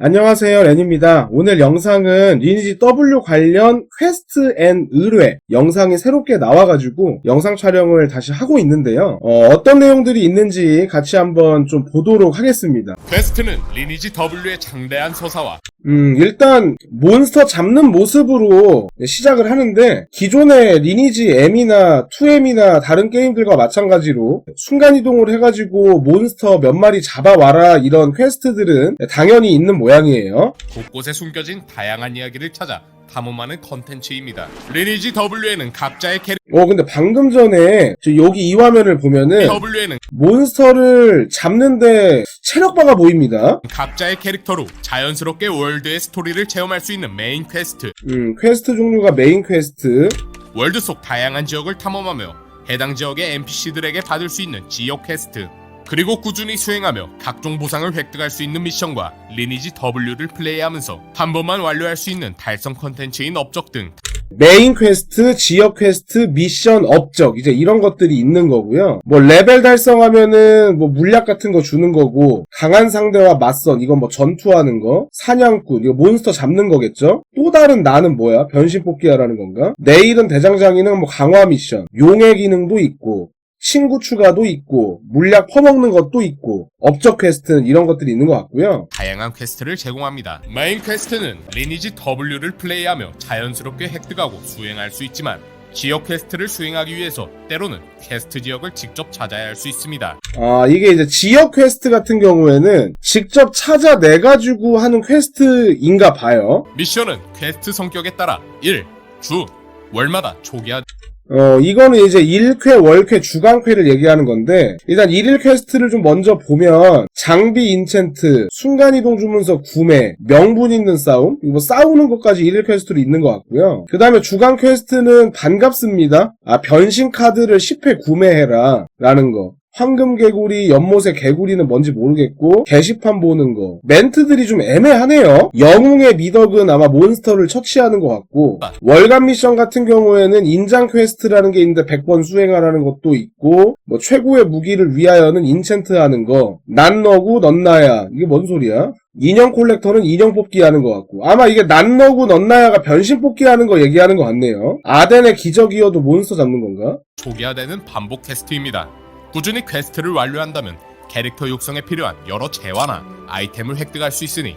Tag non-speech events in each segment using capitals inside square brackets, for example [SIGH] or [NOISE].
안녕하세요, 렌입니다. 오늘 영상은 리니지 W 관련 퀘스트 앤 의뢰 영상이 새롭게 나와가지고 영상 촬영을 다시 하고 있는데요. 어, 떤 내용들이 있는지 같이 한번 좀 보도록 하겠습니다. 퀘스트는 리니지 W의 장대한 서사와 음, 일단 몬스터 잡는 모습으로 시작을 하는데 기존의 리니지 M이나 2M이나 다른 게임들과 마찬가지로 순간이동을 해가지고 몬스터 몇 마리 잡아와라 이런 퀘스트들은 당연히 있는 모양 이에요. 곳곳에 숨겨진 다양한 이야기를 찾아 탐험하는 컨텐츠입니다. 리니지 W에는 각자의 캐릭터 어, 근데 방금 전에 저 여기 이 화면을 보면은 W에는 몬스터를 잡는데 체력바가 보입니다. 각자의 캐릭터로 자연스럽게 월드의 스토리를 체험할 수 있는 메인 퀘스트 음, 퀘스트 종류가 메인 퀘스트. 월드 속 다양한 지역을 탐험하며 해당 지역의 NPC들에게 받을 수 있는 지역 퀘스트 그리고 꾸준히 수행하며 각종 보상을 획득할 수 있는 미션과 리니지 W를 플레이하면서 한 번만 완료할 수 있는 달성 컨텐츠인 업적 등 메인 퀘스트, 지역 퀘스트, 미션, 업적 이제 이런 것들이 있는 거고요. 뭐 레벨 달성하면은 뭐 물약 같은 거 주는 거고 강한 상대와 맞선 이건 뭐 전투하는 거, 사냥꾼 이거 몬스터 잡는 거겠죠. 또 다른 나는 뭐야? 변신 뽑기하라는 건가? 내일은 대장장이는 뭐 강화 미션, 용의 기능도 있고 친구 추가도 있고 물약 퍼먹는 것도 있고 업적 퀘스트는 이런 것들이 있는 것 같고요. 다양한 퀘스트를 제공합니다. 메인 퀘스트는 리니지 W를 플레이하며 자연스럽게 획득하고 수행할 수 있지만 지역 퀘스트를 수행하기 위해서 때로는 퀘스트 지역을 직접 찾아야 할 수 있습니다. 아, 이게 이제 지역 퀘스트 같은 경우에는 직접 찾아내가지고 하는 퀘스트인가 봐요. 미션은 퀘스트 성격에 따라 1. 주 월마다 초기화 어, 이거는 이제 1쾌, 월쾌, 주간쾌를 얘기하는 건데, 일단 1일 퀘스트를 좀 먼저 보면, 장비 인챈트, 순간이동 주문서 구매, 명분 있는 싸움, 이거 싸우는 것까지 1일 퀘스트로 있는 것 같고요. 그 다음에 주간 퀘스트는 반갑습니다. 아, 변신 카드를 10회 구매해라. 라는 거. 황금 개구리, 연못의 개구리는 뭔지 모르겠고, 게시판 보는 거. 멘트들이 좀 애매하네요. 영웅의 미덕은 아마 몬스터를 처치하는 것 같고, 월간 미션 같은 경우에는 인장 퀘스트라는 게 있는데 100번 수행하라는 것도 있고, 뭐 최고의 무기를 위하여는 인챈트 하는 거, 난 너고 넌 나야. 이게 뭔 소리야? 인형 콜렉터는 인형 뽑기 하는 것 같고 아마 이게 난 너고 넌 나야가 변신 뽑기 하는 거 얘기하는 것 같네요 아덴의 기적이어도 몬스터 잡는 건가? 초기화되는 반복 퀘스트입니다. 꾸준히 퀘스트를 완료한다면 캐릭터 육성에 필요한 여러 재화나 아이템을 획득할 수 있으니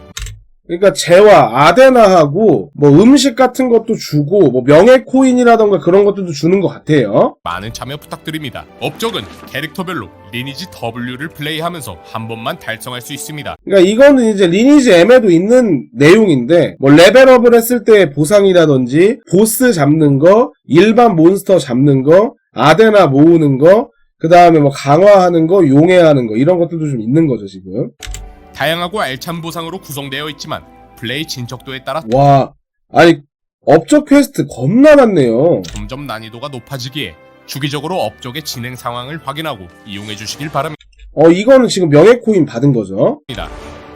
그러니까 재화, 아데나하고 뭐 음식 같은 것도 주고 뭐 명예 코인이라던가 그런 것들도 주는 것 같아요. 많은 참여 부탁드립니다. 업적은 캐릭터별로 리니지 W를 플레이하면서 한 번만 달성할 수 있습니다. 그러니까 이거는 이제 리니지 M에도 있는 내용인데 뭐 레벨업을 했을 때 보상이라든지 보스 잡는 거, 일반 몬스터 잡는 거, 아데나 모으는 거, 그 다음에 뭐 강화하는 거, 용해하는 거 이런 것들도 좀 있는 거죠 지금. 다양하고 알찬 보상으로 구성되어 있지만 플레이 진척도에 따라 와, 아니 업적 퀘스트 겁나 많네요. 점점 난이도가 높아지기에 주기적으로 업적의 진행 상황을 확인하고 이용해 주시길 바랍니다. 어 이거는 지금 명예 코인 받은 거죠.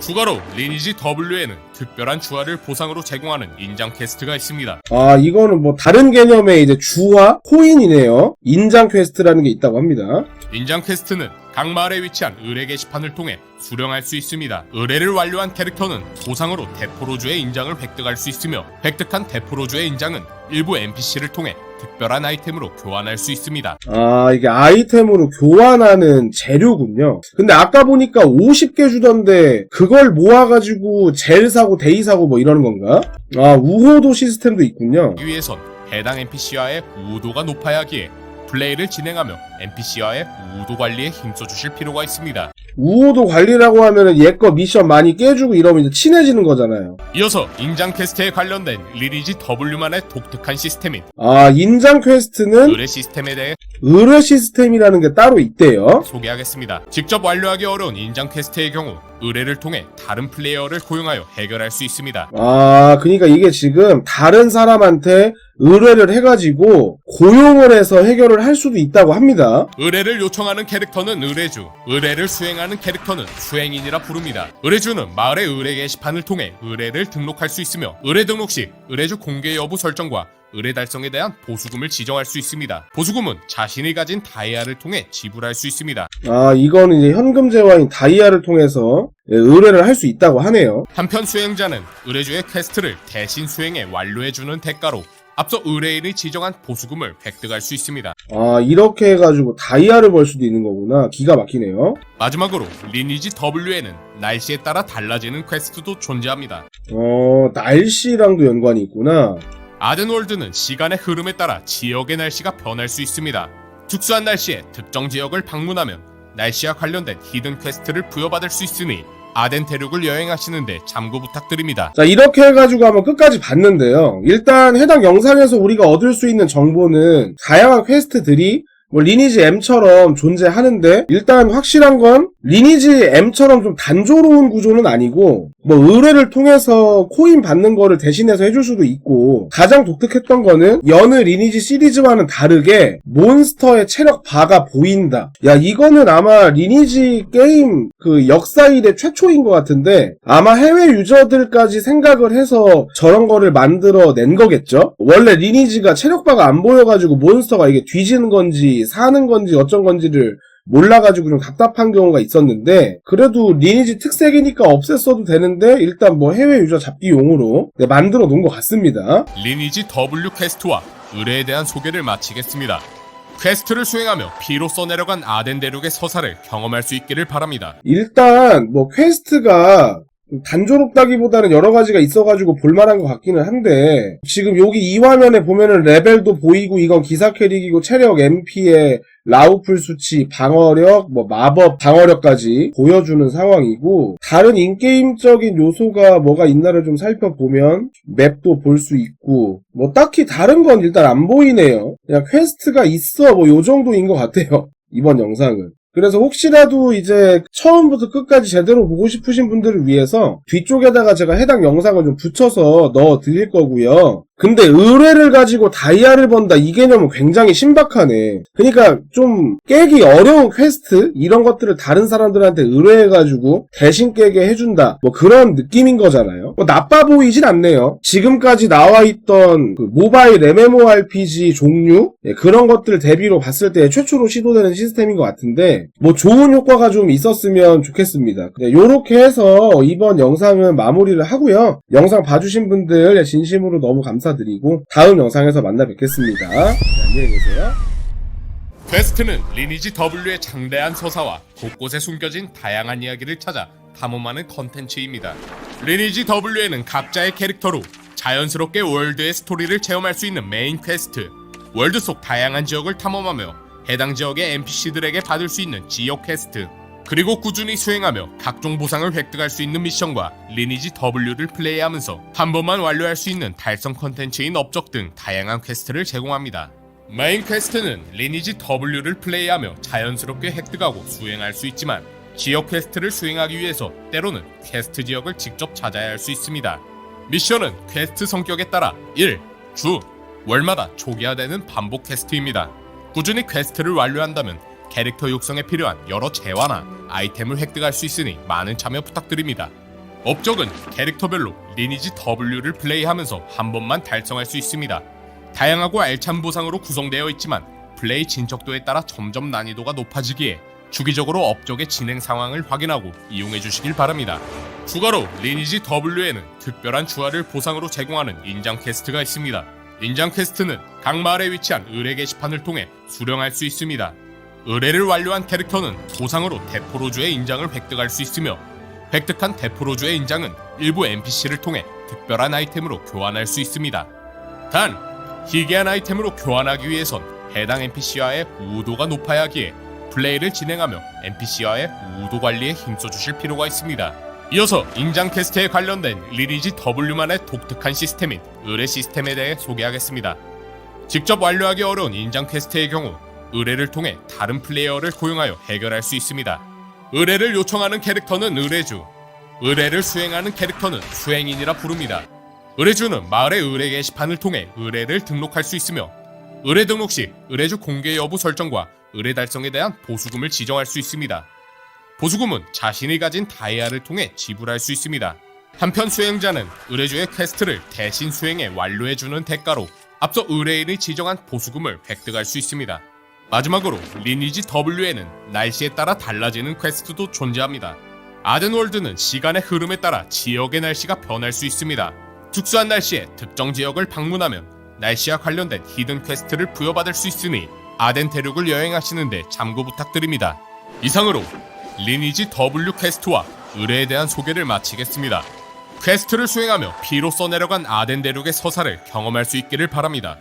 추가로 리니지 W에는 특별한 주화를 보상으로 제공하는 인장 퀘스트가 있습니다. 아, 이거는 뭐 다른 개념의 이제 주화 코인이네요. 인장 퀘스트라는 게 있다고 합니다. 인장 퀘스트는 각 마을에 위치한 의뢰 게시판을 통해 수령할 수 있습니다. 의뢰를 완료한 캐릭터는 보상으로 대포로주의 인장을 획득할 수 있으며 획득한 대포로주의 인장은 일부 NPC를 통해 특별한 아이템으로 교환할 수 있습니다. 아, 이게 아이템으로 교환하는 재료군요. 근데 아까 보니까 50개 주던데 그걸 모아가지고 젤 사고 데이 사고 뭐 이러는 건가? 아, 우호도 시스템도 있군요. 이 위해선 해당 NPC와의 우호도가 높아야 하기에 플레이를 진행하며 NPC와의 우호도 관리에 힘써 주실 필요가 있습니다. 우호도 관리라고 하면은 얘거 미션 많이 깨주고 이러면 이제 친해지는 거잖아요. 이어서 인장 퀘스트에 관련된 리니지 W만의 독특한 시스템인 아, 인장 퀘스트는 의뢰 시스템에 대해 의뢰 시스템이라는 게 따로 있대요. 소개하겠습니다. 직접 완료하기 어려운 인장 퀘스트의 경우 의뢰를 통해 다른 플레이어를 고용하여 해결할 수 있습니다. 아, 그러니까 이게 지금 다른 사람한테 의뢰를 해가지고 고용을 해서 해결을 할 수도 있다고 합니다. 의뢰를 요청하는 캐릭터는 의뢰주, 의뢰를 수행하는 캐릭터는 수행인이라 부릅니다. 의뢰주는 마을의 의뢰 게시판을 통해 의뢰를 등록할 수 있으며 의뢰 등록 시 의뢰주 공개 여부 설정과 의뢰 달성에 대한 보수금을 지정할 수 있습니다. 보수금은 자신이 가진 다이아를 통해 지불할 수 있습니다. 아, 이거는 이제 현금 재화인 다이아를 통해서 예, 의뢰를 할 수 있다고 하네요. 한편 수행자는 의뢰주의 퀘스트를 대신 수행해 완료해주는 대가로 앞서 의뢰인이 지정한 보수금을 획득할 수 있습니다. 아, 이렇게 해가지고 다이아를 벌 수도 있는 거구나. 기가 막히네요. 마지막으로 리니지 W에는 날씨에 따라 달라지는 퀘스트도 존재합니다. 어, 날씨랑도 연관이 있구나. 아덴월드는 시간의 흐름에 따라 지역의 날씨가 변할 수 있습니다. 특수한 날씨에 특정 지역을 방문하면 날씨와 관련된 히든 퀘스트를 부여받을 수 있으니 아덴 대륙을 여행하시는데 참고 부탁드립니다. 자, 이렇게 해가지고 한번 끝까지 봤는데요. 일단 해당 영상에서 우리가 얻을 수 있는 정보는 다양한 퀘스트들이 뭐 리니지 M처럼 존재하는데 일단 확실한 건 리니지 M처럼 좀 단조로운 구조는 아니고 뭐 의뢰를 통해서 코인 받는 거를 대신해서 해줄 수도 있고 가장 독특했던 거는 여느 리니지 시리즈와는 다르게 몬스터의 체력 바가 보인다. 야 이거는 아마 리니지 게임 그 역사 일의 최초인 것 같은데 아마 해외 유저들까지 생각을 해서 저런 거를 만들어 낸 거겠죠? 원래 리니지가 체력 바가 안 보여가지고 몬스터가 이게 뒤지는 건지 사는 건지 어쩐 건지를 몰라가지고 좀 답답한 경우가 있었는데 그래도 리니지 특색이니까 없앴어도 되는데 일단 뭐 해외 유저 잡기용으로 네, 만들어 놓은 것 같습니다. 리니지 W 퀘스트와 의뢰에 대한 소개를 마치겠습니다. 퀘스트를 수행하며 피로 써내려간 아덴 대륙의 서사를 경험할 수 있기를 바랍니다. 일단 뭐 퀘스트가 단조롭다기보다는 여러 가지가 있어가지고 볼만한 것 같기는 한데 지금 여기 이 화면에 보면은 레벨도 보이고 이건 기사 캐릭이고 체력 MP에 라우플 수치, 방어력, 뭐 마법 방어력까지 보여주는 상황이고 다른 인게임적인 요소가 뭐가 있나를 좀 살펴보면 맵도 볼 수 있고 뭐 딱히 다른 건 일단 안 보이네요. 그냥 퀘스트가 있어 뭐 요 정도인 것 같아요. [LAUGHS] 이번 영상은. 그래서 혹시라도 이제 처음부터 끝까지 제대로 보고 싶으신 분들을 위해서 뒤쪽에다가 제가 해당 영상을 좀 붙여서 넣어 드릴 거고요. 근데 의뢰를 가지고 다이아를 번다 이 개념은 굉장히 신박하네. 그러니까 좀 깨기 어려운 퀘스트 이런 것들을 다른 사람들한테 의뢰해가지고 대신 깨게 해준다. 뭐 그런 느낌인 거잖아요. 뭐 나빠 보이진 않네요. 지금까지 나와있던 그 모바일 MMORPG 종류 예, 그런 것들 대비로 봤을 때 최초로 시도되는 시스템인 것 같은데 뭐 좋은 효과가 좀 있었으면 좋겠습니다. 네, 요렇게 해서 이번 영상은 마무리를 하고요. 영상 봐주신 분들 진심으로 너무 감사 드리고 다음 영상에서 만나 뵙겠습니다. 네, 안녕히 계세요. 퀘스트는 리니지 W의 장대한 서사와 곳곳에 숨겨진 다양한 이야기를 찾아 탐험하는 컨텐츠입니다. 리니지 W에는 각자의 캐릭터로 자연스럽게 월드의 스토리를 체험할 수 있는 메인 퀘스트, 월드 속 다양한 지역을 탐험하며 해당 지역의 NPC들에게 받을 수 있는 지역 퀘스트, 그리고 꾸준히 수행하며 각종 보상을 획득할 수 있는 미션과 리니지 W를 플레이하면서 한 번만 완료할 수 있는 달성 컨텐츠인 업적 등 다양한 퀘스트를 제공합니다. 메인 퀘스트는 리니지 W를 플레이하며 자연스럽게 획득하고 수행할 수 있지만 지역 퀘스트를 수행하기 위해서 때로는 퀘스트 지역을 직접 찾아야 할 수 있습니다. 미션은 퀘스트 성격에 따라 일, 주, 월마다 초기화되는 반복 퀘스트입니다. 꾸준히 퀘스트를 완료한다면 캐릭터 육성에 필요한 여러 재화나 아이템을 획득할 수 있으니 많은 참여 부탁드립니다. 업적은 캐릭터별로 리니지 W를 플레이하면서 한 번만 달성할 수 있습니다. 다양하고 알찬 보상으로 구성되어 있지만 플레이 진척도에 따라 점점 난이도가 높아지기에 주기적으로 업적의 진행 상황을 확인하고 이용해 주시길 바랍니다. 추가로 리니지 W에는 특별한 주화를 보상으로 제공하는 인장 퀘스트가 있습니다. 인장 퀘스트는 각 마을에 위치한 의뢰 게시판을 통해 수령할 수 있습니다. 의뢰를 완료한 캐릭터는 보상으로 대포로주의 인장을 획득할 수 있으며 획득한 대포로주의 인장은 일부 NPC를 통해 특별한 아이템으로 교환할 수 있습니다. 단, 희귀한 아이템으로 교환하기 위해선 해당 NPC와의 우도가 높아야 하기에 플레이를 진행하며 NPC와의 우도 관리에 힘써주실 필요가 있습니다. 이어서 인장 퀘스트에 관련된 리니지 W만의 독특한 시스템인 의뢰 시스템에 대해 소개하겠습니다. 직접 완료하기 어려운 인장 퀘스트의 경우 의뢰를 통해 다른 플레이어를 고용하여 해결할 수 있습니다. 의뢰를 요청하는 캐릭터는 의뢰주, 의뢰를 수행하는 캐릭터는 수행인이라 부릅니다. 의뢰주는 마을의 의뢰 게시판을 통해 의뢰를 등록할 수 있으며 의뢰 등록 시 의뢰주 공개 여부 설정과 의뢰 달성에 대한 보수금을 지정할 수 있습니다. 보수금은 자신이 가진 다이아를 통해 지불할 수 있습니다. 한편 수행자는 의뢰주의 퀘스트를 대신 수행해 완료해주는 대가로 앞서 의뢰인이 지정한 보수금을 획득할 수 있습니다. 마지막으로 리니지 W에는 날씨에 따라 달라지는 퀘스트도 존재합니다. 아덴월드는 시간의 흐름에 따라 지역의 날씨가 변할 수 있습니다. 특수한 날씨에 특정 지역을 방문하면 날씨와 관련된 히든 퀘스트를 부여받을 수 있으니 아덴 대륙을 여행하시는데 참고 부탁드립니다. 이상으로 리니지 W 퀘스트와 의뢰에 대한 소개를 마치겠습니다. 퀘스트를 수행하며 피로 써내려간 아덴 대륙의 서사를 경험할 수 있기를 바랍니다.